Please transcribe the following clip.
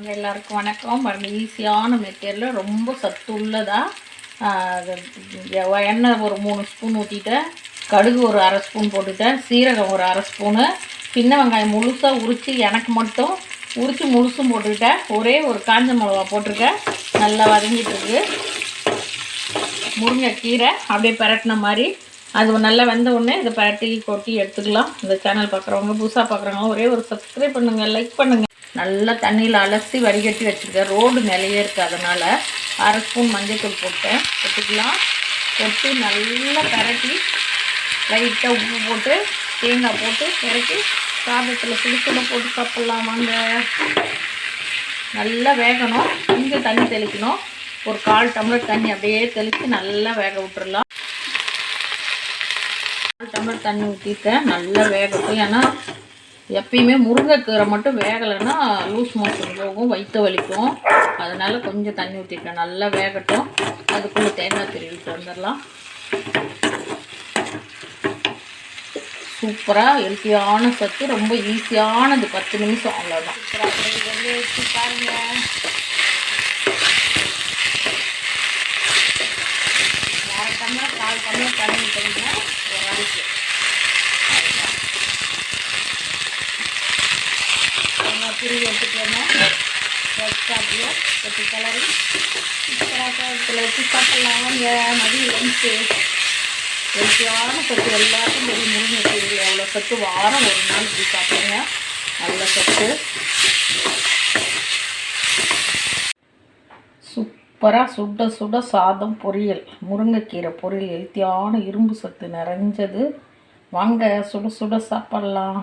வாங்க எல்லாருக்கும் வணக்கம். பாருங்க ஈஸியான மெட்டீரியல் ரொம்ப சத்து உள்ளதாக எண்ணெய் ஒரு மூணு ஸ்பூன் ஊற்றிட்டேன் கடுகு ஒரு அரை ஸ்பூன் போட்டுட்டேன். சீரகம் ஒரு அரை ஸ்பூனு சின்ன வெங்காயம் முழுசாக உரித்து எனக்கு மட்டும் உரித்து முழுசும் போட்டுக்கிட்டேன். ஒரே ஒரு காஞ்ச மிளகா போட்டிருக்கேன். நல்லா வதங்கிட்டுருக்கு முருங்கைக்கீரை அப்படியே பரட்டின மாதிரி. அது நல்லா வெந்த உடனே இதை பரட்டி கொட்டி எடுத்துக்கலாம். இந்த சேனல் பார்க்குறவங்க புதுசாக பார்க்குறவங்க ஒரே ஒரு சப்ஸ்கிரைப் பண்ணுங்கள் லைக் பண்ணுங்கள் நல்லா தண்ணியில் அலசி வடிகட்டி வச்சுருக்கேன். ரோடு மேலேயே இருக்குது அதனால். அரை ஸ்பூன் மஞ்சள்தூள் போட்டேன். போட்டுக்கலாம் கொட்டி நல்லா பரட்டி லைட்டாக உப்பு போட்டு தேங்காய் போட்டு பரட்டி சாதத்தில் சுடுசுட போட்டு சாப்பிட்லாம் வாங்க. நல்லா வேகணும். கொஞ்சம் தண்ணி தெளிக்கணும். ஒரு கால் டம்ளர் தண்ணி அப்படியே தெளித்து நல்லா வேக விட்டுறலாம். கால் டம்ளர் தண்ணி ஊற்றிட்டேன் நல்லா வேகட்டும். ஏன்னா எப்பயுமே முருங்கைக்கீரை மட்டும் வேகலைன்னா லூஸ் மோஷன் போகும் வயிற்று வலிக்கும். அதனால் கொஞ்சம் தண்ணி ஊற்றிட்டேன் நல்லா வேகட்டும். அதுக்குள்ளே தேங்காய் திருவிட்டு வந்துடலாம் சூப்பராக ஹெல்த்தியான சத்து ரொம்ப ஈஸியானது பத்து நிமிஷம் அவ்வளோதான் சூப்பராக பாருங்கள் கால் டம்ளர் தண்ணி ஊற்றிங்கன்னா ஒரு அரிசி தேங்காய் திருவி எடுத்துக்கோங்க ரெட் அப்படியே ரெட்டு கலரு சூப்பராக சாதத்தில் வச்சு சாப்பிட்லாம் வாங்க மதியம் லஞ்சு ஹெல்த்தியான சத்து எல்லாருக்கும் தெரியும் முருங்கைக்கீரையில் எவ்வளோ சத்து? வாரம் ஒரு நாள் இப்படி சாப்பிடுங்க. நல்ல சத்து. சூப்பராக சுட சுட சாதம் பொரியல். முருங்கைக்கீரை பொரியல். ஹெல்த்தியான இரும்பு சத்து நிறைஞ்சது. வாங்க சுட சுட சாப்பிட்லாம்.